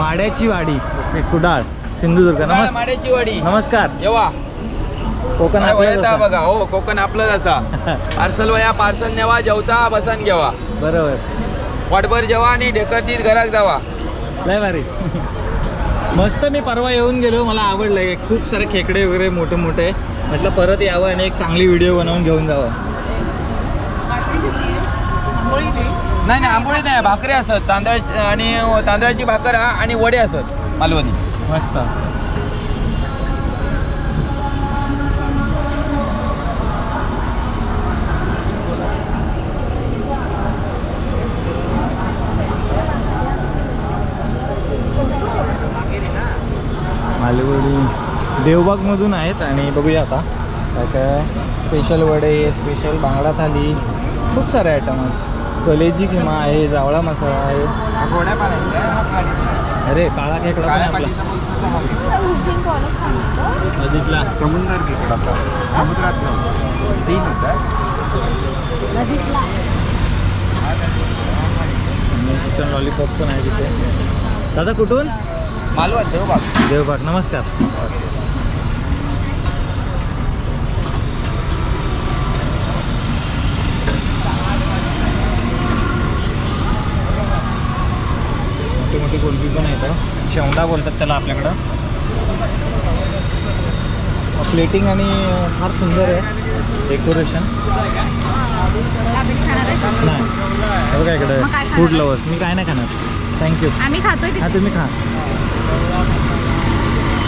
माड्याची वाडी. ओके कुडाळ. सिंधुदुर्ग. माड्याची वाडी. नमस्कार. येवा कोकण काय असा. बघा हो कोकण आपलं असा. पार्सल वया पार्सल नेवा जेवचा बसन घेवा. बरोबर. वाटभर जेवा आणि ढेकरतीत घराक जावा. लय भारी. मस्त मी परवा येऊन गेलो मला आवडलं. खूप सारे खेकडे वगैरे मोठे मोठे. म्हटलं परत यावं आणि एक चांगली व्हिडिओ बनवून घेऊन जावं. नाही नाही आंबोळी नाही भाकरी असत. तांदळाची आणि तांदळाची भाकर हा आणि वडे असत मालवणी. मस्त. मालवणी. देवबागमधून आहेत आणि बघूया आता. काय काय स्पेशल वडे स्पेशल बांगडा थाली. खूप सारे आयटम आहेत. कलेजी किमा आहे जावळा मसाला आहे. अरे काळा खेकडा पण आपला. नदीतला. समुद्र खेकडा समुद्रातलं तीन होतं. चिकन लॉलीपॉप पण आहे तिथे. दादा कुठून? मालवण देवबाग. देवबाग. नमस्कार मोठी मोठी गोलबी पण आहेत शेवंडा बोलतात त्याला आपल्याकडं. प्लेटिंग आणि फार सुंदर आहे. डेकोरेशन नाही. हे बघा इकडे? फूड लवर्स मी काय नाही खाणार. थँक्यू आम्ही खातोय हा तुम्ही खा.